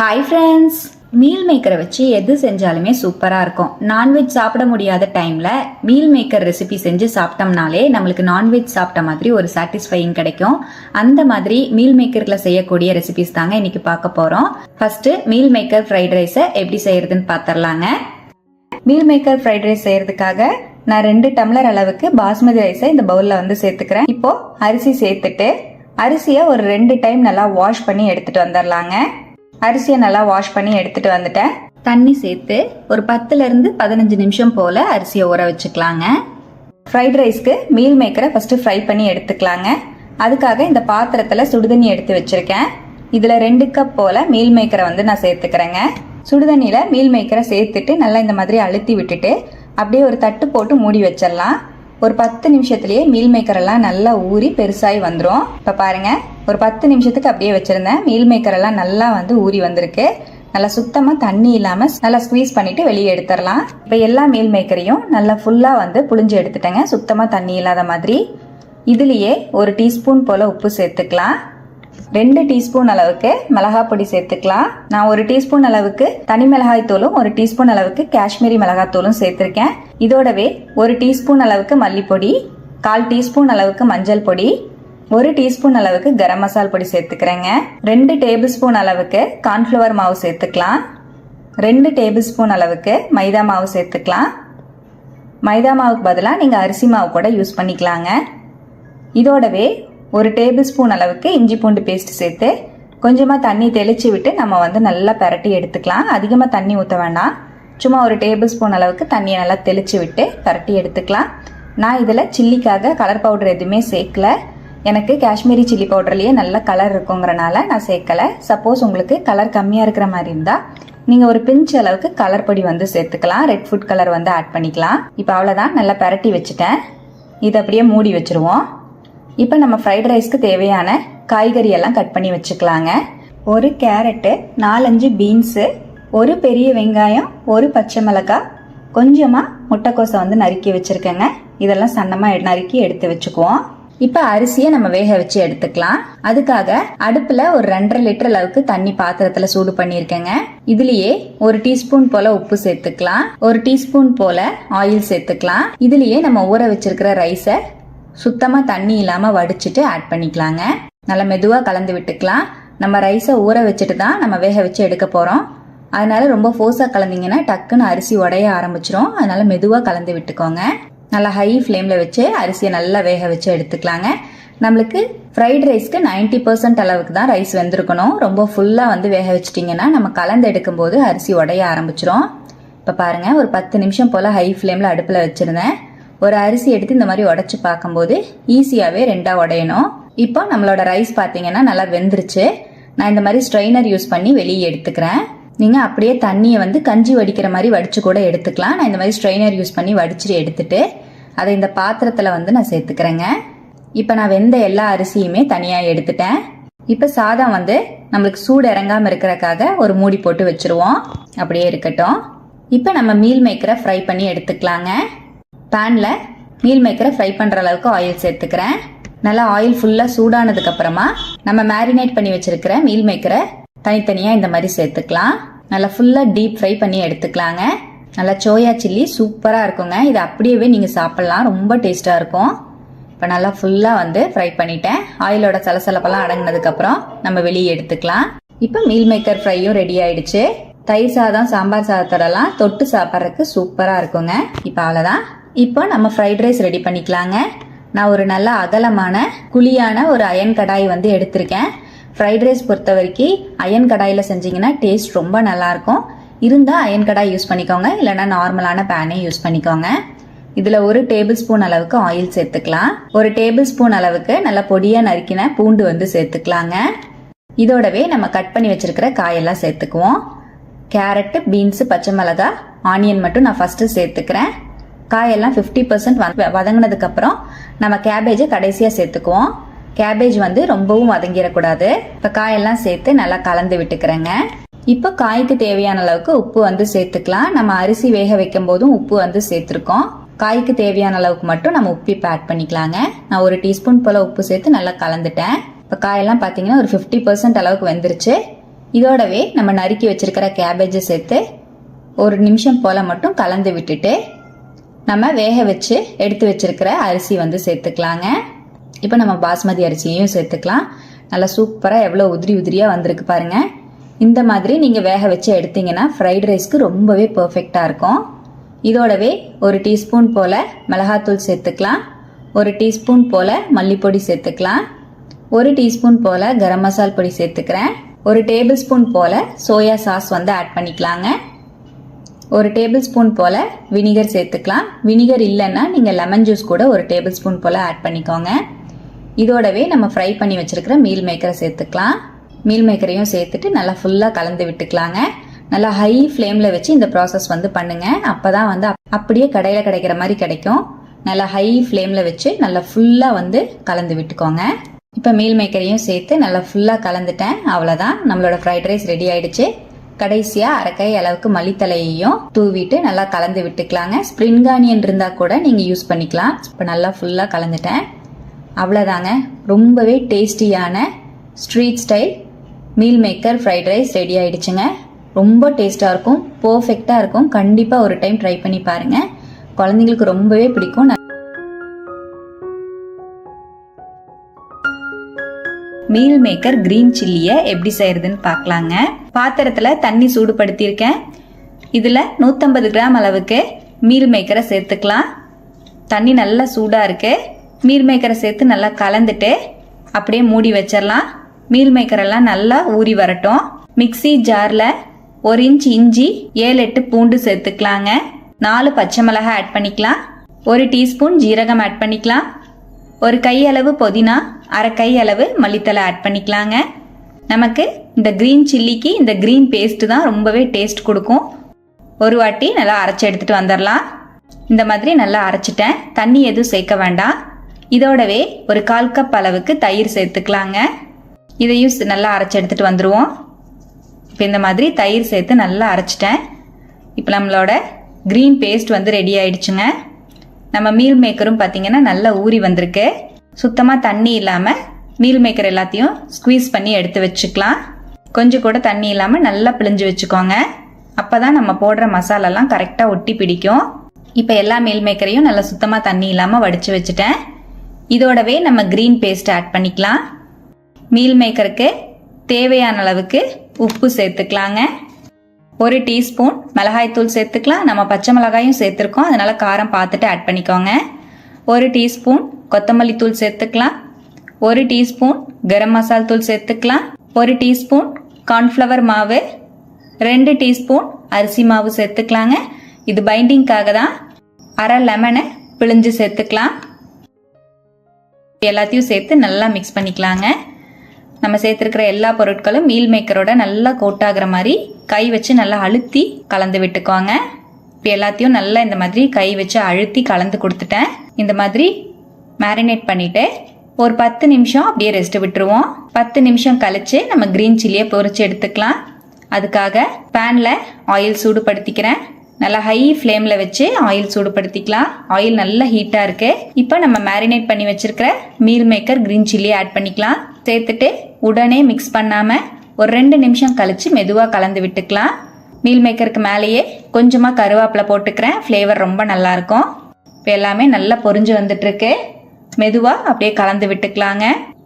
Hi friends meal மேக்கரை வச்சு எது செஞ்சாலுமே சூப்பராக இருக்கும். நான்வெஜ் சாப்பிட முடியாத டைமில் மீல் மேக்கர் ரெசிபி செஞ்சு சாப்பிட்டோம்னாலே நம்மளுக்கு நான்வெஜ் சாப்பிட்ட மாதிரி ஒரு சாட்டிஸ்ஃபையிங் கிடைக்கும். அந்த மாதிரி மீல் மேக்கரில் செய்யக்கூடிய ரெசிபிஸ் தாங்க இன்னைக்கு பார்க்க போகிறோம் ஃபர்ஸ்ட் மீல் மேக்கர் ஃப்ரைட் ரைஸை எப்படி செய்யறதுன்னு பார்த்துடலாங்க மீல் மேக்கர் ஃப்ரைட் ரைஸ் செய்யறதுக்காக நான் ரெண்டு டம்ளர் அளவுக்கு பாஸ்மதி ரைஸை இந்த பவுலில் வந்து சேர்த்துக்கிறேன். இப்போ அரிசி சேர்த்துட்டு அரிசியை ஒரு ரெண்டு டைம் நல்லா வாஷ் பண்ணி எடுத்துட்டு வந்துடலாங்க அரிசியை நல்லா வாஷ் பண்ணி எடுத்துட்டு வந்துட்டேன். தண்ணி சேர்த்து ஒரு பத்துல இருந்து பதினஞ்சு நிமிஷம் போல அரிசியை ஊற வச்சுக்கலாங்க. ஃப்ரைட் ரைஸ்க்கு மீல் மேக்கரை ஃபர்ஸ்ட் ஃப்ரை பண்ணி எடுத்துக்கலாங்க. அதுக்காக இந்த பாத்திரத்தில் சுடுதண்ணி எடுத்து வச்சிருக்கேன். இதில் ரெண்டு கப் போல மீல் மேக்கரை வந்து நான் சேர்த்துக்கிறேங்க. சுடுதண்ணியில் மீல் மேக்கரை சேர்த்துட்டு நல்லா இந்த மாதிரி அழுத்தி விட்டுட்டு அப்படியே ஒரு தட்டு போட்டு மூடி வச்சிடலாம். ஒரு பத்து நிமிஷத்துலயே மீல் மேக்கர் எல்லாம் நல்லா ஊறி பெருசாகி வந்துடும் இப்போ பாருங்க ஒரு பத்து நிமிஷத்துக்கு அப்படியே வச்சிருந்தேன். மீல் மேக்கர் எல்லாம் நல்லா வந்து ஊறி வந்திருக்கு. நல்லா சுத்தமாக தண்ணி இல்லாமல் நல்லா ஸ்குவீஸ் பண்ணிட்டு வெளியே எடுத்துடலாம். இப்போ எல்லா மீல் மேக்கரையும் நல்லா ஃபுல்லாக வந்து புழிஞ்சு எடுத்துட்டேங்க. சுத்தமாக தண்ணி இல்லாத மாதிரி. இதுலேயே ஒரு டீஸ்பூன் போல் உப்பு சேர்த்துக்கலாம். ரெண்டு டீஸ்பூன் அளவுக்கு மிளகாய் பொடி சேர்த்துக்கலாம். நான் ஒரு டீஸ்பூன் அளவுக்கு தனி மிளகாய் தூளும் ஒரு டீஸ்பூன் அளவுக்கு காஷ்மீரி மிளகாய் தூளும் சேர்த்திருக்கேன். இதோடவே ஒரு டீஸ்பூன் அளவுக்கு மல்லிப்பொடி கால் டீஸ்பூன் அளவுக்கு மஞ்சள் பொடி ஒரு டீஸ்பூன் அளவுக்கு கரம் மசால் பொடி சேர்த்துக்கிறேங்க. ரெண்டு டேபிள் ஸ்பூன் அளவுக்கு கார்ன்ஃப்ளவர் மாவு சேர்த்துக்கலாம். ரெண்டு டேபிள் ஸ்பூன் அளவுக்கு மைதா மாவு சேர்த்துக்கலாம். மைதா மாவுக்கு பதிலாக நீங்கள் அரிசி மாவு கூட யூஸ் பண்ணிக்கலாங்க. இதோடவே ஒரு டேபிள் ஸ்பூன் அளவுக்கு இஞ்சி பூண்டு பேஸ்ட் சேர்த்து கொஞ்சமாக தண்ணி தெளித்து விட்டு நம்ம வந்து நல்லா பரட்டி எடுத்துக்கலாம். அதிகமாக தண்ணி ஊற்ற வேண்டாம். சும்மா ஒரு டேபிள் ஸ்பூன் அளவுக்கு தண்ணியை நல்லா தெளித்து விட்டு பரட்டி எடுத்துக்கலாம். நான் இதில் சில்லிக்காக கலர் பவுடர் எதுவுமே சேர்க்கல. எனக்கு காஷ்மீரி சில்லி பவுடர்லேயே நல்ல கலர் இருக்குங்கிறனால நான் சேர்க்கலை. சப்போஸ் உங்களுக்கு கலர் கம்மியாக இருக்கிற மாதிரி இருந்தால் நீங்கள் ஒரு பிஞ்ச் அளவுக்கு கலர் பொடி வந்து சேர்த்துக்கலாம். ரெட் ஃபுட் கலர் வந்து ஆட் பண்ணிக்கலாம். இப்போ அவ்வளோதான் நல்லா பரட்டி வச்சுட்டேன். இதை அப்படியே மூடி வச்சுருவோம். இப்போ நம்ம ஃப்ரைட் ரைஸ்க்கு தேவையான காய்கறி எல்லாம் கட் பண்ணி வச்சுக்கலாங்க. ஒரு கேரட்டு நாலஞ்சு பீன்ஸு ஒரு பெரிய வெங்காயம் ஒரு பச்சை மிளகாய் கொஞ்சமாக முட்டைக்கோசை வந்து நறுக்கி வச்சுருக்கேங்க. இதெல்லாம் சன்னமாக நறுக்கி எடுத்து வச்சுக்குவோம். இப்போ அரிசியை நம்ம வேக வச்சு எடுத்துக்கலாம். அதுக்காக அடுப்பில் ஒரு ரெண்டரை லிட்டர் அளவுக்கு தண்ணி பாத்திரத்தில் சூடு பண்ணியிருக்கேங்க. இதுலேயே ஒரு டீஸ்பூன் போல உப்பு சேர்த்துக்கலாம். ஒரு டீஸ்பூன் போல ஆயில் சேர்த்துக்கலாம். இதுலேயே நம்ம ஊற வச்சிருக்கிற ரைஸை சுத்தமாக தண்ணி இல்லாமல் வடிச்சிட்டு ஆட் பண்ணிக்கலாங்க. நல்லா மெதுவாக கலந்து விட்டுக்கலாம். நம்ம ரைஸை ஊற வச்சுட்டு தான் நம்ம வேக வச்சு எடுக்க போகிறோம் அதனால ரொம்ப ஃபோர்ஸாக கலந்தீங்கன்னா டக்குன்னு அரிசி உடைய ஆரம்பிச்சிரும். அதனால மெதுவாக கலந்து விட்டுக்கோங்க. நல்லா ஹை ஃப்ளேமில் வச்சு அரிசியை நல்லா வேக வச்சு எடுத்துக்கலாங்க. நம்மளுக்கு ஃப்ரைட் ரைஸ்க்கு நைன்டி பர்சன்ட் அளவுக்கு தான் ரைஸ் வெந்திருக்கணும். ரொம்ப ஃபுல்லாக வந்து வேக வச்சிட்டிங்கன்னா நம்ம கலந்து எடுக்கும்போது அரிசி உடைய ஆரம்பிச்சிரும். இப்போ பாருங்கள் ஒரு பத்து நிமிஷம் போல் ஹை ஃப்ளேமில் அடுப்பில் வச்சுருந்தேன். ஒரு அரிசி எடுத்து இந்த மாதிரி உடச்சி பார்க்கும்போது ஈஸியாகவே ரெண்டாக உடையணும். இப்போ நம்மளோட ரைஸ் பார்த்தீங்கன்னா நல்லா வெந்துருச்சு. நான் இந்த மாதிரி ஸ்ட்ரைனர் யூஸ் பண்ணி வெளியே எடுத்துக்கிறேன். நீங்கள் அப்படியே தண்ணியை வந்து கஞ்சி வடிக்கிற மாதிரி வடிச்சு கூட எடுத்துக்கலாம். நான் இந்த மாதிரி ஸ்ட்ரைனர் யூஸ் பண்ணி வடிச்சிட்டு எடுத்துட்டு அதை இந்த பாத்திரத்தில் வந்து நான் சேர்த்துக்கிறேங்க. இப்போ நான் வெந்த எல்லா அரிசியுமே தனியாக எடுத்துட்டேன். இப்போ சாதம் வந்து நம்மளுக்கு சூடு இறங்காமல் இருக்கிறக்காக ஒரு மூடி போட்டு வச்சுருவோம். அப்படியே இருக்கட்டும். இப்போ நம்ம மீல் மேக்கரை ஃப்ரை பண்ணி எடுத்துக்கலாங்க. பேனில் மீல் மேக்கரை ஃப்ரை பண்ணுற அளவுக்கு ஆயில் சேர்த்துக்கிறேன். நல்லா ஆயில் ஃபுல்லாக சூடானதுக்கப்புறமா நம்ம மேரினேட் பண்ணி வச்சிருக்கிற மீல் மேக்கரை தனித்தனியாக இந்த மாதிரி சேர்த்துக்கலாம். நல்லா ஃபுல்லாக டீப் ஃப்ரை பண்ணி எடுத்துக்கலாங்க. நல்லா சோயா சில்லி சூப்பராக இருக்குங்க. இதை அப்படியே நீங்கள் சாப்பிட்லாம். ரொம்ப டேஸ்ட்டாக இருக்கும். இப்போ நல்லா ஃபுல்லாக வந்து ஃப்ரை பண்ணிட்டேன். ஆயிலோட சலசலப்பெல்லாம் அடங்கினதுக்கப்புறம் நம்ம வெளியே எடுத்துக்கலாம். இப்போ மீல் மேக்கர் ஃப்ரையும் ரெடி ஆயிடுச்சு. தயிர் சாதம் சாம்பார் சாதத்தோடலாம் தொட்டு சாப்பிட்றதுக்கு சூப்பராக இருக்குங்க. இப்போ அவ்வளோதான் இப்போ நம்ம ஃப்ரைட் ரைஸ் ரெடி பண்ணிக்கலாங்க. நான் ஒரு நல்ல அகலமான குழியான ஒரு அயன் கடாய் வந்து எடுத்திருக்கேன். ஃப்ரைட் ரைஸ் பொறுத்த வரைக்கும் அயன் கடாயில் செஞ்சீங்கன்னா டேஸ்ட் ரொம்ப நல்லாயிருக்கும். இருந்தால் அயன் கடாய் யூஸ் பண்ணிக்கோங்க. இல்லைனா நார்மலான பேனே யூஸ் பண்ணிக்கோங்க. இதில் ஒரு டேபிள் ஸ்பூன் அளவுக்கு ஆயில் சேர்த்துக்கலாம். ஒரு டேபிள் ஸ்பூன் அளவுக்கு நல்லா பொடியாக நறுக்கின பூண்டு வந்து சேர்த்துக்கலாங்க. இதோடவே நம்ம கட் பண்ணி வச்சிருக்கிற காயெல்லாம் சேர்த்துக்குவோம். கேரட்டு பீன்ஸு பச்சை மிளகாய் ஆனியன் மட்டும் நான் ஃபஸ்ட்டு சேர்த்துக்கிறேன். காயெல்லாம் ஃபிஃப்டி பர்சன்ட் வதங்கினதுக்கப்புறம் நம்ம கேபேஜை கடைசியாக சேர்த்துக்குவோம். கேபேஜ் வந்து ரொம்பவும் வதங்கிடக்கூடாது. இப்போ காயெல்லாம் சேர்த்து நல்லா கலந்து விட்டுக்கிறேங்க. இப்போ காய்க்கு தேவையான அளவுக்கு உப்பு வந்து சேர்த்துக்கலாம். நம்ம அரிசி வேக வைக்கும் போதும் உப்பு வந்து சேர்த்துருக்கோம். காய்க்கு தேவையான அளவுக்கு மட்டும் நம்ம உப்பு இப்போ ஆட் பண்ணிக்கலாங்க. நான் ஒரு டீஸ்பூன் போல் உப்பு சேர்த்து நல்லா கலந்துட்டேன். இப்போ காயெல்லாம் பார்த்தீங்கன்னா ஒரு ஃபிஃப்டி பர்சன்ட் அளவுக்கு வெந்துருச்சு. இதோடவே நம்ம நறுக்கி வச்சிருக்கிற கேபேஜை சேர்த்து ஒரு நிமிஷம் போல் மட்டும் கலந்து விட்டுட்டு நம்ம வேக வச்சு எடுத்து வச்சிருக்கிற அரிசி வந்து சேர்த்துக்கலாங்க. இப்போ நம்ம பாஸ்மதி அரிசியையும் சேர்த்துக்கலாம். நல்லா சூப்பராக எவ்வளோ உதிரி உதிரியாக வந்திருக்கு பாருங்க. இந்த மாதிரி நீங்கள் வேக வச்சு எடுத்தீங்கன்னா ஃப்ரைட் ரைஸ்க்கு ரொம்பவே பர்ஃபெக்டாக இருக்கும். இதோடவே ஒரு டீஸ்பூன் போல் மிளகாத்தூள் சேர்த்துக்கலாம். ஒரு டீஸ்பூன் போல் மல்லிப்பொடி சேர்த்துக்கலாம். ஒரு டீஸ்பூன் போல் கரம் மசால் பொடி சேர்த்துக்கிறேன். ஒரு டேபிள் ஸ்பூன் போல் சோயா சாஸ் வந்து ஆட் பண்ணிக்கலாங்க. ஒரு டேபிள் ஸ்பூன் போல் வினிகர் சேர்த்துக்கலாம். வினிகர் இல்லைன்னா நீங்கள் லெமன் ஜூஸ் கூட ஒரு டேபிள் ஸ்பூன் போல் ஆட் பண்ணிக்கோங்க. இதோடவே நம்ம ஃப்ரை பண்ணி வச்சுருக்கிற மீல் மேக்கரை சேர்த்துக்கலாம். மீல் மேக்கரையும் சேர்த்துட்டு நல்லா ஃபுல்லாக கலந்து விட்டுக்கலாங்க. நல்லா ஹை ஃப்ளேமில் வச்சு இந்த ப்ராசஸ் வந்து பண்ணுங்கள் அப்போ தான் வந்து அப்படியே கடையில் கிடைக்கிற மாதிரி கிடைக்கும். நல்லா ஹை ஃப்ளேமில் வச்சு நல்லா ஃபுல்லாக வந்து கலந்து விட்டுக்கோங்க. இப்போ மீல் மேக்கரையும் சேர்த்து நல்லா ஃபுல்லாக கலந்துட்டேன். அவ்வளோதான் நம்மளோட ஃப்ரைட் ரைஸ் ரெடி ஆயிடுச்சு. கடைசியாக அரைக்கை அளவுக்கு மல்லித்தலையையும் தூவிட்டு நல்லா கலந்து விட்டுக்கலாங்க. ஸ்ப்ரிங் ஆனியன் இருந்தால் கூட நீங்கள் யூஸ் பண்ணிக்கலாம். இப்போ நல்லா ஃபுல்லாக கலந்துட்டேன். அவ்வளோதாங்க ரொம்பவே டேஸ்டியான street style meal maker fried rice ready ஆயிடுச்சுங்க. ரொம்ப டேஸ்ட்டாக இருக்கும். பர்ஃபெக்டாக இருக்கும். கண்டிப்பாக ஒரு டைம் ட்ரை பண்ணி பாருங்கள் குழந்தைங்களுக்கு ரொம்பவே பிடிக்கும். மீல் மேக்கர் கிரீன் சில்லியை எப்படி செய்யறதுன்னு பார்க்கலாங்க. பாத்திரத்தில் தண்ணி சூடுபடுத்தியிருக்கேன். இதில் நூற்றம்பது கிராம் அளவுக்கு மீல் மேக்கரை சேர்த்துக்கலாம். தண்ணி நல்லா சூடாக இருக்கு. மீல் மேக்கரை சேர்த்து நல்லா கலந்துட்டு அப்படியே மூடி வச்சிடலாம். மீல் மேக்கரெல்லாம் நல்லா ஊறி வரட்டும். மிக்ஸி ஜாரில் ஒரு இன்ச் இஞ்சி ஏழு எட்டு பூண்டு சேர்த்துக்கலாங்க. நாலு பச்சை மிளகாய் ஆட் பண்ணிக்கலாம். ஒரு டீஸ்பூன் ஜீரகம் ஆட் பண்ணிக்கலாம். ஒரு கையளவு புதினா அரை கையளவு மல்லித்தலை ஆட் பண்ணிக்கலாங்க. நமக்கு இந்த க்ரீன் சில்லிக்கு இந்த க்ரீன் பேஸ்ட் தான் ரொம்பவே டேஸ்ட் கொடுக்கும். ஒரு வாட்டி நல்லா அரைச்சி எடுத்துட்டு வந்துடலாம். இந்த மாதிரி நல்லா அரைச்சிட்டேன். தண்ணி எதுவும் சேர்க்க வேண்டாம். இதோடவே ஒரு கால் கப் அளவுக்கு தயிர் சேர்த்துக்கலாங்க. இதையும் நல்லா அரைச்சி எடுத்துட்டு வந்துடுவோம் இப்போ இந்த மாதிரி தயிர் சேர்த்து நல்லா அரைச்சிட்டேன். இப்போ நம்மளோட க்ரீன் பேஸ்ட் வந்து ரெடி ஆயிடுச்சுங்க. நம்ம மீல் மேக்கரும் பார்த்தீங்கன்னா நல்லா ஊறி வந்திருக்கு. சுத்தமாக தண்ணி இல்லாமல் மீல் மேக்கர் எல்லாத்தையும் ஸ்குவீஸ் பண்ணி எடுத்து வச்சுக்கலாம். கொஞ்சம் கூட தண்ணி இல்லாமல் நல்லா பிழிஞ்சு வச்சுக்கோங்க. அப்போ தான் நம்ம போடுற மசாலாலாம் கரெக்டாக ஒட்டி பிடிக்கும். இப்போ எல்லா மீல் மேக்கரையும் நல்லா சுத்தமாக தண்ணி இல்லாமல் வடித்து வச்சுட்டேன். இதோடவே நம்ம க்ரீன் பேஸ்ட் ஆட் பண்ணிக்கலாம். மீல் மேக்கருக்கு தேவையான அளவுக்கு உப்பு சேர்த்துக்கலாங்க. ஒரு டீஸ்பூன் மிளகாய்த்தூள் சேர்த்துக்கலாம். நம்ம பச்சை மிளகாயும் சேர்த்துருக்கோம். அதனால் காரம் பார்த்துட்டு ஆட் பண்ணிக்கோங்க. ஒரு டீஸ்பூன் கொத்தமல்லி தூள் சேர்த்துக்கலாம். ஒரு டீஸ்பூன் கரம் மசால் தூள் சேர்த்துக்கலாம். ஒரு டீஸ்பூன் கார்ன்ஃப்ளவர் மாவு. ரெண்டு டீஸ்பூன் அரிசி மாவு சேர்த்துக்கலாங்க. இது பைண்டிங்காக தான் அரை லெமனை பிழிஞ்சு சேர்த்துக்கலாம். எல்லாத்தையும் சேர்த்து நல்லா மிக்ஸ் பண்ணிக்கலாங்க. நம்ம சேர்த்துருக்கிற எல்லா பொருட்களும் மீல் மேக்கரோட நல்லா கோட் ஆகிற மாதிரி கை வச்சு நல்லா அழுத்தி கலந்து விட்டுக்கோங்க. இப்போ எல்லாத்தையும் நல்லா இந்த மாதிரி கை வச்சு அழுத்தி கலந்து கொடுத்துட்டேன். இந்த மாதிரி மேரினேட் பண்ணிவிட்டு ஒரு பத்து நிமிஷம் அப்படியே ரெஸ்ட் விட்டுருவோம். பத்து நிமிஷம் கழித்து நம்ம க்ரீன் சில்லியை பொறிச்சு எடுத்துக்கலாம். அதுக்காக பேனில் ஆயில் சூடுபடுத்திக்கிறேன். நல்லா ஹை ஃப்ளேமில் வச்சு ஆயில் சூடுபடுத்திக்கலாம். ஆயில் நல்லா ஹீட்டாக இருக்கு. இப்போ நம்ம மேரினேட் பண்ணி வச்சுருக்கிற meal maker green chilli add பண்ணிக்கலாம். சேர்த்துட்டு உடனே மிக்ஸ் பண்ணாமல் ஒரு ரெண்டு நிமிஷம் கழிச்சு மெதுவாக கலந்து விட்டுக்கலாம். மீல் மேக்கருக்கு மேலேயே கொஞ்சமாக கருவேப்பிலை போட்டுக்கிறேன். ஃப்ளேவர் ரொம்ப நல்லா இருக்கும். இப்போ எல்லாமே நல்லா பொரிஞ்சு வந்துட்டுருக்கு. மெதுவாக அப்படியே கலந்து விட்டுக்கலாங்க.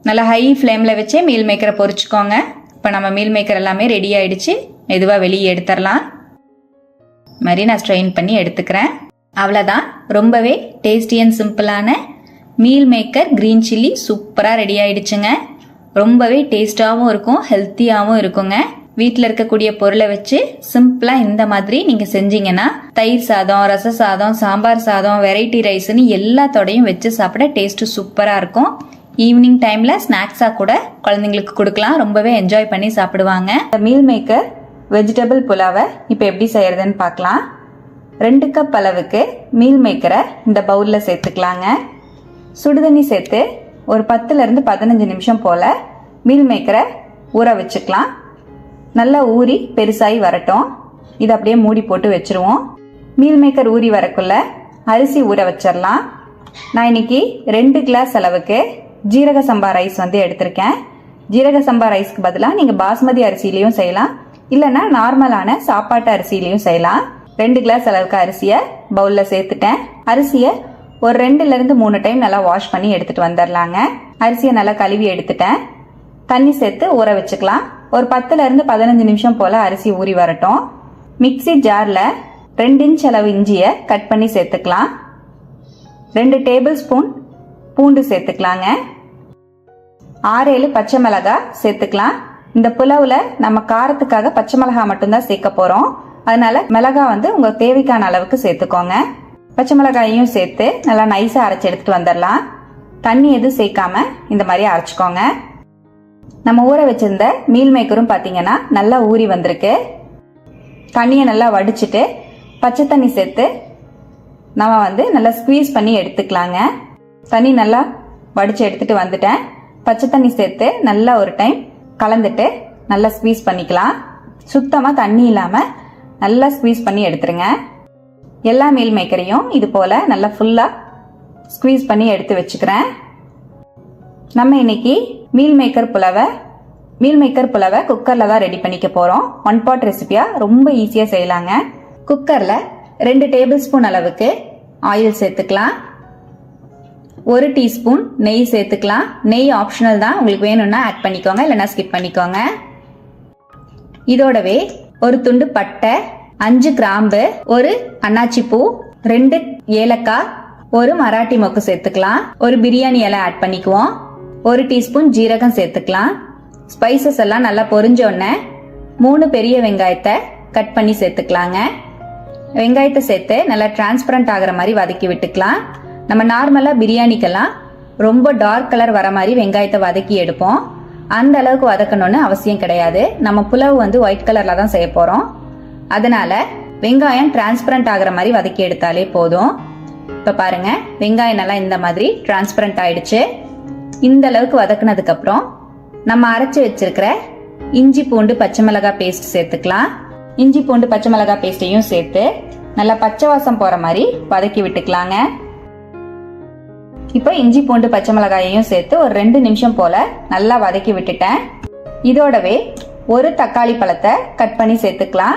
நல்லா ஹை ஃப்ளேமில் வச்சே மீல் மேக்கரை பொரிச்சுக்கோங்க. இப்போ நம்ம மீல் மேக்கர் எல்லாமே ரெடி ஆயிடுச்சு. மெதுவாக வெளியே எடுத்துடலாம் இது மாதிரி நான் ஸ்ட்ரெயின் பண்ணி எடுத்துக்கிறேன். அவ்வளோதான் ரொம்பவே டேஸ்டி அண்ட் சிம்பிளான மீல் மேக்கர் க்ரீன் சில்லி சூப்பராக ரெடி ஆயிடுச்சுங்க. ரொம்பவே டேஸ்டாகவும் இருக்கும் ஹெல்த்தியாகவும் இருக்குங்க. வீட்டில் இருக்கக்கூடிய பொருளை வச்சு சிம்பிளாக இந்த மாதிரி நீங்கள் செஞ்சீங்கன்னா தயிர் சாதம் ரச சாதம் சாம்பார் சாதம் வெரைட்டி ரைஸ்னு எல்லாத்தோடையும் வச்சு சாப்பிட டேஸ்ட்டு சூப்பராக இருக்கும். ஈவினிங் டைமில் ஸ்நாக்ஸாக கூட குழந்தைங்களுக்கு கொடுக்கலாம். ரொம்பவே என்ஜாய் பண்ணி சாப்பிடுவாங்க. மீல் மேக்கர் வெஜிடபிள் புலாவை இப்போ எப்படி செய்கிறதுன்னு பார்க்கலாம். ரெண்டு கப் அளவுக்கு மீல் மேக்கரை இந்த பவுலில் சேர்த்துக்கலாங்க. சுடுதண்ணி சேர்த்து ஒரு பத்துலேருந்து பதினஞ்சு நிமிஷம் போல் மீல் மேக்கரை ஊற வச்சுக்கலாம். நல்லா ஊறி பெருசாகி வரட்டும். இதை அப்படியே மூடி போட்டு வச்சுருவோம். மீல் மேக்கர் ஊறி வரக்குள்ள அரிசி ஊற வச்சிடலாம் நான் இன்னைக்கு ரெண்டு கிளாஸ் அளவுக்கு ஜீரக சம்பா ரைஸ் வந்து எடுத்திருக்கேன். ஜீரக சம்பா ரைஸ்க்கு பதிலாக நீங்கள் பாஸ்மதி அரிசியிலையும் செய்யலாம். இல்லைன்னா நார்மலான சாப்பாட்டு அரிசியிலையும் செய்யலாம். ரெண்டு கிளாஸ் அளவுக்கு அரிசியை பவுலில் சேர்த்துட்டேன். அரிசியை ஒரு ரெண்டுலேருந்து மூணு டைம் நல்லா வாஷ் பண்ணி எடுத்துட்டு வந்துடலாங்க அரிசியை நல்லா கழுவி எடுத்துட்டேன். தண்ணி சேர்த்து ஊற வச்சுக்கலாம். ஒரு பத்துலேருந்து பதினஞ்சு நிமிஷம் போல் அரிசி ஊறி வரட்டும். மிக்ஸி ஜாரில் ரெண்டு இன்ச் அளவு இஞ்சியை கட் பண்ணி சேர்த்துக்கலாம். ரெண்டு டேபிள் ஸ்பூன் பூண்டு சேர்த்துக்கலாங்க. ஆறு ஏழு பச்சை மிளகா சேர்த்துக்கலாம். இந்த புலவில் நம்ம காரத்துக்காக பச்சை மிளகா மட்டும்தான் சேர்க்க போகிறோம் அதனால மிளகா வந்து உங்கள் தேவைக்கான அளவுக்கு சேர்த்துக்கோங்க. பச்சை மிளகாயும் சேர்த்து நல்லா நைஸாக அரைச்சி எடுத்துகிட்டு வந்துடலாம். தண்ணி எதுவும் சேர்க்காம இந்த மாதிரி அரைச்சிக்கோங்க. நம்ம ஊற வச்சிருந்த மீல் மேக்கரும் பார்த்தீங்கன்னா நல்லா ஊறி வந்திருக்கு. தண்ணியை நல்லா வடிச்சிட்டு பச்சை தண்ணி சேர்த்து நம்ம வந்து நல்லா ஸ்குவீஸ் பண்ணி எடுத்துக்கலாங்க. தண்ணி நல்லா வடித்து எடுத்துட்டு வந்துட்டேன். பச்சை தண்ணி சேர்த்து நல்லா ஒரு டைம் கலந்துட்டு நல்லா ஸ்குவீஸ் பண்ணிக்கலாம். சுத்தமாக தண்ணி இல்லாமல் நல்லா ஸ்குவீஸ் பண்ணி எடுத்துருங்க. எல்லா மீல் மேக்கரையும் இது போல் நல்லா ஃபுல்லாக ஸ்குவீஸ் பண்ணி எடுத்து வச்சுக்கிறேன். நம்ம இன்னைக்கு மீல் மேக்கர் புலவை மீல் மேக்கர் புலவை குக்கரில் தான் ரெடி பண்ணிக்க போகிறோம் ஒன் பாட் ரெசிபியாக ரொம்ப ஈஸியாக செய்யலாங்க. குக்கரில் ரெண்டு டேபிள் ஸ்பூன் அளவுக்கு ஆயில் சேர்த்துக்கலாம். ஒரு டீஸ்பூன் நெய் சேர்த்துக்கலாம். நெய் ஆப்ஷனல் தான். உங்களுக்கு வேணும்னா ஆட் பண்ணிக்கோங்க இல்லைன்னா ஸ்கிப் பண்ணிக்கோங்க. இதோடவே ஒரு துண்டு பட்டை அஞ்சு கிராம்பு ஒரு அன்னாச்சி பூ ரெண்டு ஏலக்காய் ஒரு மராட்டி மொக்கு சேர்த்துக்கலாம். ஒரு பிரியாணி இலை ஆட் பண்ணிக்குவோம். ஒரு டீஸ்பூன் ஜீரகம் சேர்த்துக்கலாம். ஸ்பைசஸ் எல்லாம் நல்லா பொரிஞ்சோடனே மூணு பெரிய வெங்காயத்தை கட் பண்ணி சேர்த்துக்கலாங்க. வெங்காயத்தை சேர்த்து நல்லா டிரான்ஸ்பரண்ட் ஆகிற மாதிரி வதக்கி விட்டுக்கலாம். நம்ம நார்மலாக பிரியாணிக்கெல்லாம் ரொம்ப டார்க் கலர் வர மாதிரி வெங்காயத்தை வதக்கி எடுப்போம். அந்த அளவுக்கு வதக்கணும்னு அவசியம் கிடையாது. நம்ம புலவு வந்து ஒயிட் கலர்ல தான் செய்ய போறோம். அதனால வெங்காயம் டிரான்ஸ்பரண்ட் ஆகிற மாதிரி வதக்கி எடுத்தாலே போதும். இப்போ பாருங்க வெங்காயம் நல்லா இந்த மாதிரி டிரான்ஸ்பரண்ட் ஆயிடுச்சு. இந்த அளவுக்கு வதக்குனதுக்கு அப்புறம் நம்ம அரைச்சி வச்சிருக்கிற இஞ்சி பூண்டு பச்சை மிளகாய் பேஸ்ட் சேர்த்துக்கலாம். இஞ்சி பூண்டு பச்சை மிளகாய் பேஸ்ட்டையும் சேர்த்து நல்லா பச்சை வாசம் போற மாதிரி வதக்கி விட்டுக்கலாங்க. இப்போ இஞ்சி பூண்டு பச்சை மிளகாயையும் சேர்த்து ஒரு ரெண்டு நிமிஷம் போல நல்லா வதக்கி விட்டுட்டேன். இதோடவே ஒரு தக்காளி பழத்தை கட் பண்ணி சேர்த்துக்கலாம்.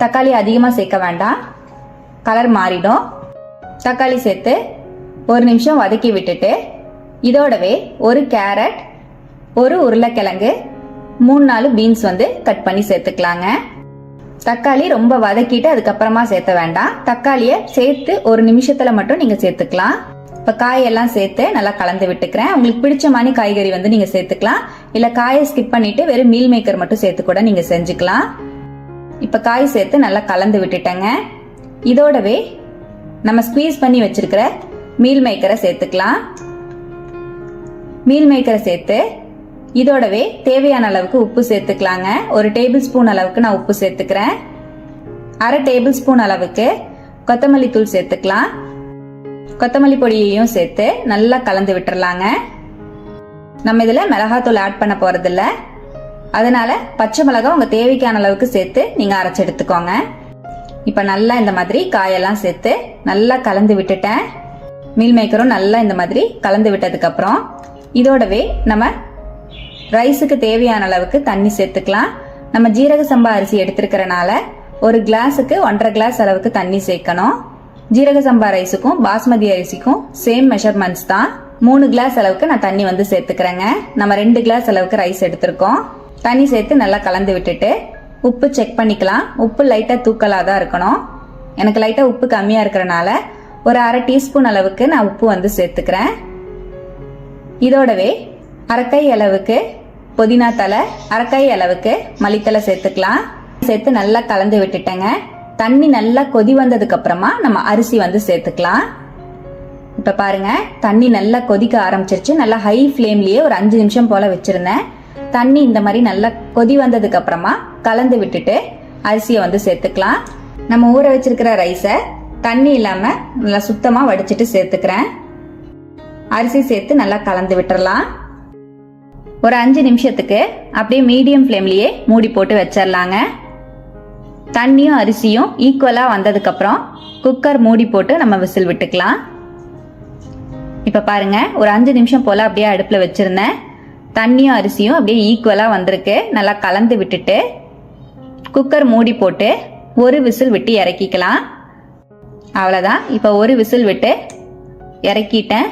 தக்காளி அதிகமாக சேர்க்க வேண்டாம். கலர் மாறிடும். தக்காளி சேர்த்து ஒரு நிமிஷம் வதக்கி விட்டுட்டு இதோடவே ஒரு கேரட் ஒரு உருளைக்கிழங்கு மூணு நாலு பீன்ஸ் வந்து கட் பண்ணி சேர்த்துக்கலாங்க. தக்காளி ரொம்ப வதக்கிட்டு அதுக்கப்புறமா சேர்த்த வேண்டாம். தக்காளியை சேர்த்து ஒரு நிமிஷத்துல மட்டும் நீங்க சேர்த்துக்கலாம். இப்ப காயெல்லாம் சேர்த்து நல்லா கலந்து விட்டுக்கிறேன். உங்களுக்கு பிடிச்ச மாதிரி காய்கறி வந்து நீங்க சேர்த்துக்கலாம். இல்ல காயை ஸ்கிப் பண்ணிட்டு வெறும் மீல் மேக்கர் மட்டும் சேர்த்து கூட நீங்க செஞ்சுக்கலாம். இப்போ காய் சேர்த்து நல்லா கலந்து விட்டுட்டேங்க. இதோடவே நம்ம ஸ்குவீஸ் பண்ணி வச்சிருக்கிற மீல் மேக்கரை சேர்த்துக்கலாம். மீல் மேக்கரை சேர்த்து இதோடவே தேவையான அளவுக்கு உப்பு சேர்த்துக்கலாங்க. ஒரு டேபிள் ஸ்பூன் அளவுக்கு நான் உப்பு சேர்த்துக்கிறேன். அரை டேபிள் ஸ்பூன் அளவுக்கு கொத்தமல்லி தூள் சேர்த்துக்கலாம். கொத்தமல்லி பொடியையும் சேர்த்து நல்லா கலந்து விட்டுறலாங்க. நம்ம இதில் மிளகாத்தூள் ஆட் பண்ண போகிறதில்ல அதனால பச்சை மிளகாய் உங்க தேவைக்கான அளவுக்கு சேர்த்து நீங்க அரைச்சு எடுத்துக்கோங்க. இப்ப நல்லா இந்த மாதிரி காயெல்லாம் சேர்த்து நல்லா கலந்து விட்டுட்டேன். மீல் மேக்கரும் நல்லா இந்த மாதிரி கலந்து விட்டதுக்கு அப்புறம் இதோடவே நம்ம ரைஸுக்கு தேவையான அளவுக்கு தண்ணி சேர்த்துக்கலாம். நம்ம ஜீரக சம்பா அரிசி எடுத்திருக்கிறனால ஒரு கிளாஸுக்கு ஒன்றரை கிளாஸ் அளவுக்கு தண்ணி சேர்க்கணும். ஜீரக சம்பா ரைஸுக்கும் பாஸ்மதி அரிசிக்கும் சேம் மெஷர்மெண்ட்ஸ் தான். மூணு கிளாஸ் அளவுக்கு நான் தண்ணி வந்து சேர்த்துக்கிறேங்க. நம்ம ரெண்டு கிளாஸ் அளவுக்கு ரைஸ் எடுத்திருக்கோம். தண்ணி சேர்த்து நல்லா கலந்து விட்டுட்டு உப்பு செக் பண்ணிக்கலாம். உப்பு லைட்டாக தூக்கலாக தான் இருக்கணும். எனக்கு லைட்டாக உப்பு கம்மியாக இருக்கிறனால ஒரு அரை டீஸ்பூன் அளவுக்கு நான் உப்பு வந்து சேர்த்துக்கிறேன். இதோடவே அரைக்கை அளவுக்கு புதினா தலை அரைக்கை அளவுக்கு மல்லித்தலை சேர்த்துக்கலாம். சேர்த்து நல்லா கலந்து விட்டுட்டேங்க. தண்ணி நல்லா கொதி வந்ததுக்கு அப்புறமா நம்ம அரிசி வந்து சேர்த்துக்கலாம். இப்போ பாருங்க தண்ணி நல்லா கொதிக்க ஆரம்பிச்சிருச்சு. நல்லா ஹை ஃப்ளேம்லயே ஒரு அஞ்சு நிமிஷம் போல வச்சிருந்தேன். தண்ணி இந்த மாதிரி நல்லா கொதி வந்ததுக்கு அப்புறமா கலந்து விட்டுட்டு அரிசியை வந்து சேர்த்துக்கலாம். நம்ம ஊற வச்சிருக்கிற ரைஸை தண்ணி இல்லாம நல்லா சுத்தமா வடிச்சிட்டு சேர்த்துக்கிறேன். அரிசி சேர்த்து நல்லா கலந்து விட்டுறலாம். ஒரு அஞ்சு நிமிஷத்துக்கு அப்படியே மீடியம் ஃப்ளேம்லயே மூடி போட்டு வச்சிடலாங்க. தண்ணியும் அரிசியும் ஈக்குவலாக வந்ததுக்கப்புறம் குக்கர் மூடி போட்டு நம்ம விசில் விட்டுக்கலாம். இப்போ பாருங்க ஒரு அஞ்சு நிமிஷம் போல் அப்படியே அடுப்பில் வச்சுருந்தேன். தண்ணியும் அரிசியும் அப்படியே ஈக்குவலாக வந்திருக்கு. நல்லா கலந்து விட்டுட்டு குக்கர் மூடி போட்டு ஒரு விசில் விட்டு இறக்கிக்கலாம். அவ்வளோதான் இப்போ ஒரு விசில் விட்டு இறக்கிட்டேன்.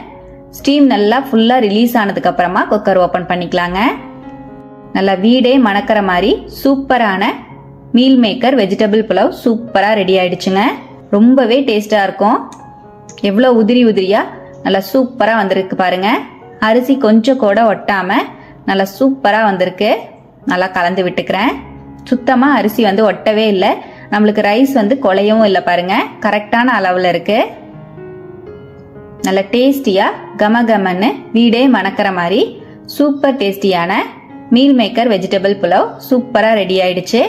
ஸ்டீம் நல்லா ஃபுல்லாக ரிலீஸ் ஆனதுக்கு அப்புறமா குக்கர் ஓப்பன் பண்ணிக்கலாங்க. நல்லா வீடே மணக்கிற மாதிரி சூப்பரான மீல் மேக்கர் வெஜிடபிள் புலவ் சூப்பராக ரெடி ஆயிடுச்சுங்க. ரொம்பவே டேஸ்டாக இருக்கும். எவ்வளோ உதிரி உதிரியாக நல்லா சூப்பராக வந்திருக்கு பாருங்கள் அரிசி கொஞ்சம் கூட ஒட்டாமல் நல்லா சூப்பராக வந்திருக்கு. நல்லா கலந்து விட்டுக்கிறேன். சுத்தமாக அரிசி வந்து ஒட்டவே இல்லை. நம்மளுக்கு ரைஸ் வந்து குலையவும் இல்லை பாருங்க. கரெக்டான அளவில் இருக்குது நல்ல டேஸ்டியாக கம கமன்னு வீடே மணக்கிற மாதிரி சூப்பர் டேஸ்டியான மீல் மேக்கர் வெஜிடபிள் புலவ் சூப்பராக ரெடி ஆயிடுச்சு.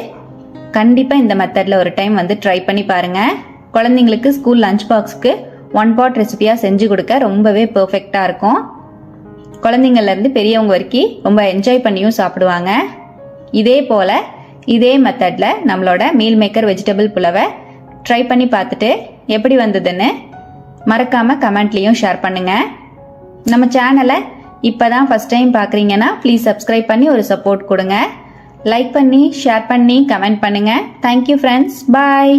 கண்டிப்பாக இந்த மெத்தடில் ஒரு டைம் வந்து ட்ரை பண்ணி பாருங்க. குழந்தைங்களுக்கு ஸ்கூல் லஞ்ச் பாக்ஸ்க்கு ஒன் பாட் ரெசிபியாக செஞ்சு கொடுக்க ரொம்பவே பெர்ஃபெக்டாக இருக்கும். குழந்தைங்கள்லேருந்து பெரியவங்க வரைக்கும் ரொம்ப என்ஜாய் பண்ணியும் சாப்பிடுவாங்க. இதே போல் இதே மெத்தடில் நம்மளோட மீல் மேக்கர் வெஜிடபிள் புலவை ட்ரை பண்ணி பார்த்துட்டு எப்படி வந்ததுன்னு மறக்காமல் கமெண்ட்லேயும் ஷேர் பண்ணுங்கள் நம்ம சேனலை இப்போ தான் ஃபஸ்ட் டைம் பார்க்குறீங்கன்னா ப்ளீஸ் சப்ஸ்கிரைப் பண்ணி ஒரு சப்போர்ட் கொடுங்க. லைக் பண்ணி ஷேர் பண்ணி கமெண்ட் பண்ணுங்கள் தேங்க்யூ ஃப்ரெண்ட்ஸ் பாய்